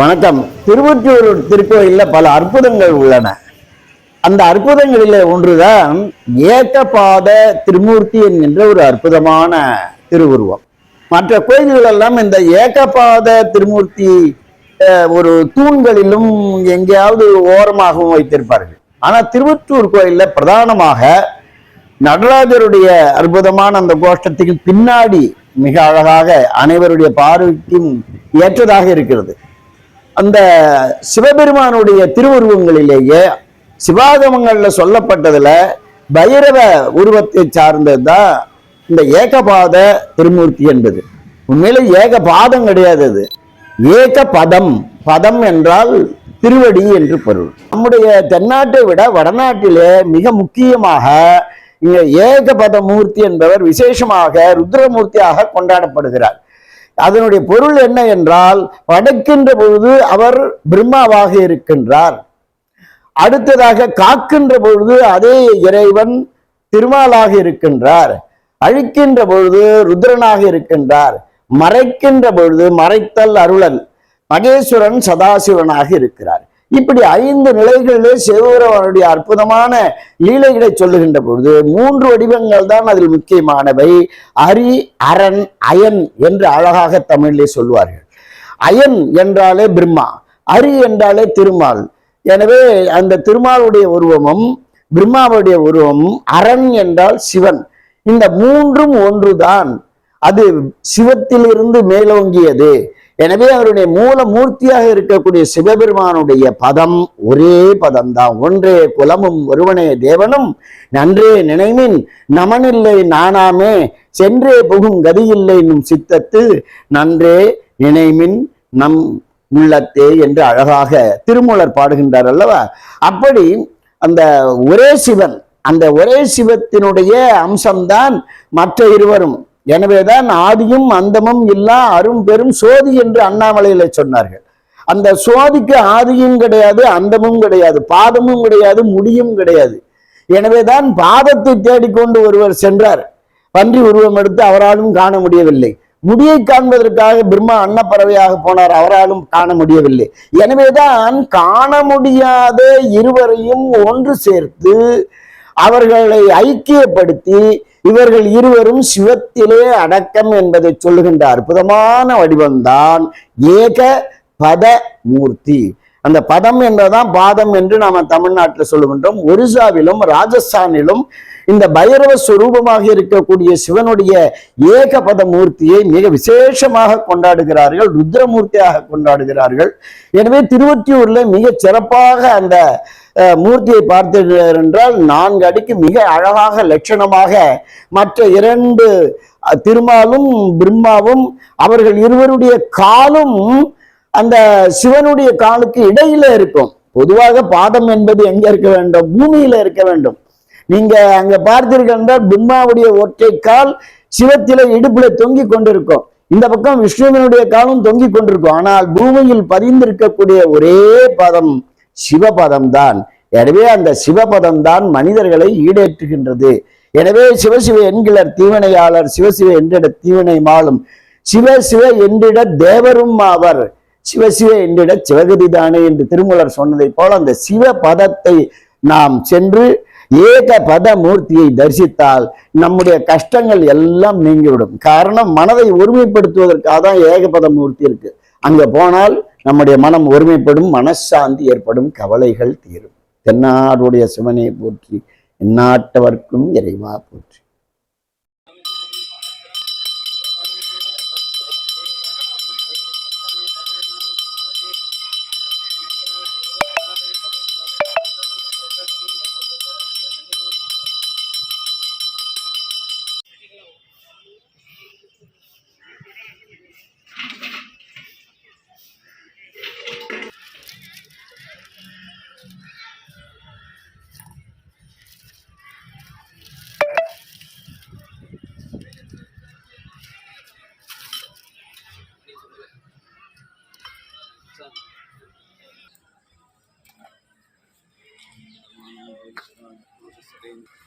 வணக்கம். திருவொற்றியூர் திருக்கோயிலில் பல அற்புதங்கள் உள்ளன. அந்த அற்புதங்களில் ஒன்றுதான் ஏகபாத திருமூர்த்தி என்கின்ற ஒரு அற்புதமான திருவுருவம். மற்ற கோயில்கள் எல்லாம் இந்த ஏகபாத திருமூர்த்தி ஒரு தூண்களிலும் எங்கேயாவது ஓரமாகவும் வைத்திருப்பார்கள். ஆனால் திருவொற்றூர் கோயிலில் பிரதானமாக நடராஜருடைய அற்புதமான அந்த கோஷ்டத்துக்கு பின்னாடி மிக அழகாக அனைவருடைய பார்வைக்கும் ஏற்றதாக இருக்கிறது. அந்த சிவபெருமானுடைய திருவுருவங்களிலேயே சிவாகமங்கள்ல சொல்லப்பட்டதுல பைரவ உருவத்தை சார்ந்ததுதான் இந்த ஏகபாத திருமூர்த்தி என்பது. உண்மையில ஏக பாதம் கிடையாது அது. ஏக பதம் பதம் என்றால் திருவடி என்று பொருள். நம்முடைய தென்னாட்டை விட வடநாட்டிலே மிக முக்கியமாக இங்க ஏகபத மூர்த்தி என்பவர் விசேஷமாக ருத்ரமூர்த்தியாக கொண்டாடப்படுகிறார். அதனுடைய பொருள் என்ன என்றால் படைக்கின்ற பொழுது அவர் பிரம்மாவாக இருக்கின்றார். அடுத்ததாக காக்கின்ற பொழுது அதே இறைவன் திருமாலாக இருக்கின்றார். அழிக்கின்ற பொழுது ருத்ரனாக இருக்கின்றார். மறைக்கின்ற பொழுது மறைத்தல் அருளல். மகேஸ்வரன் சதாசிவனாக இருக்கிறார். இப்படி ஐந்து நிலைகளிலே சிவபெருமானுடைய அற்புதமான லீலைகளை சொல்லுகின்ற பொழுது மூன்று வடிவங்கள் தான் அதில் முக்கியமானவை. அரி அரண் அயன் என்று அழகாக தமிழிலே சொல்வார்கள். அயன் என்றாலே பிரம்மா அரி என்றாலே திருமால். எனவே அந்த திருமாலுடைய உருவமும் பிரம்மாவுடைய உருவமும் அரண் என்றால் சிவன். இந்த மூன்றும் ஒன்றுதான். அது சிவத்திலிருந்து மேலோங்கியது. எனவே அவருடைய மூல மூர்த்தியாக இருக்கக்கூடிய சிவபெருமானுடைய பதம் ஒரே பதம்தான். ஒன்றே குலமும் ஒருவனே தேவனும். நன்றே நினைமின் நமனில்லை நானாமே. சென்றே புகும் கதியில்லை என்னும் சித்தத்து நன்றே நினைமின் நம் உள்ளத்தே என்று அழகாக திருமூலர் பாடுகின்றார் அல்லவா? அப்படி அந்த ஒரே சிவன் அந்த ஒரே சிவத்தினுடைய அம்சம்தான் மற்ற இருவரும். எனவேதான் ஆதியும் அந்தமும் இல்லா அரும் பெரும் சோதி என்று அண்ணாமலையில சொன்னார்கள். அந்த சோதிக்கு ஆதியும் கிடையாது அந்தமும் கிடையாது பாதமும் கிடையாது முடியும் கிடையாது. எனவேதான் பாதத்தை தேடிக்கொண்டு ஒருவர் சென்றார். பன்றி உருவம் எடுத்து அவராலும் காண முடியவில்லை. முடியை காண்பதற்காக பிரம்மா அன்னப்பறவையாக போனார் அவராலும் காண முடியவில்லை. எனவேதான் காண முடியாத இருவரையும் ஒன்று சேர்த்து அவர்களை ஐக்கியப்படுத்தி இவர்கள் இருவரும் சிவத்திலே அடக்கம் என்பதை சொல்லுகின்ற அற்புதமான வடிவம்தான் ஏக பத மூர்த்தி. அந்த பதம் என்பதுதான் பாதம் என்று நாம தமிழ்நாட்டில் சொல்லுகின்றோம். ஒரிசாவிலும் ராஜஸ்தானிலும் இந்த பைரவ சுரூபமாக இருக்கக்கூடிய சிவனுடைய ஏகபத மூர்த்தியை மிக விசேஷமாக கொண்டாடுகிறார்கள் ருத்ரமூர்த்தியாக கொண்டாடுகிறார்கள். எனவே திருவொற்றியூர்ல மிக சிறப்பாக அந்த மூர்த்தியை பார்த்தீர்கள் என்றால் நான்கு அடிக்கு மிக அழகாக லட்சணமாக மற்ற இரண்டு திருமாலும் பிரம்மாவும் அவர்கள் இருவருடைய காலும் அந்த சிவனுடைய காலுக்கு இடையில இருக்கும். பொதுவாக பாதம் என்பது எங்க இருக்க வேண்டும்? பூமியில இருக்க வேண்டும். நீங்க அங்க பார்த்தீர்கள் என்றால் பிரம்மாவுடைய ஒற்றை கால் சிவத்தில இடுப்புல தொங்கி கொண்டிருக்கும். இந்த பக்கம் விஷ்ணுவினுடைய காலும் தொங்கிக் கொண்டிருக்கும். ஆனால் பூமியில் பதிந்திருக்கக்கூடிய ஒரே பதம் சிவபதம் தான் எனவே அந்த சிவபதம் தான் மனிதர்களை ஈடேற்றுகின்றது. எனவே சிவசிவ என்கிற தீவனையாளர் சிவசிவ என்றிட தீவனை மாலும் சிவ சிவ என்றிட தேவரும் ஆவர். சிவசிவ என்றிட சிவகதிதானே என்று திருமூலர் சொன்னதைப் போல அந்த சிவ பதத்தை நாம் சென்று ஏக பத மூர்த்தியை தரிசித்தால் நம்முடைய கஷ்டங்கள் எல்லாம் நீங்கிவிடும். காரணம் மனதை ஒருமைப்படுத்துவதற்காக தான் ஏகபத மூர்த்தி இருக்கு. அங்க போனால் நம்முடைய மனம் ஒருமைப்படும் மனசாந்தி ஏற்படும் கவலைகள் தீரும். தென்னாடுடைய சிவனை போற்றி எந்நாட்டவர்க்கும் இறைவா போற்றி. natin.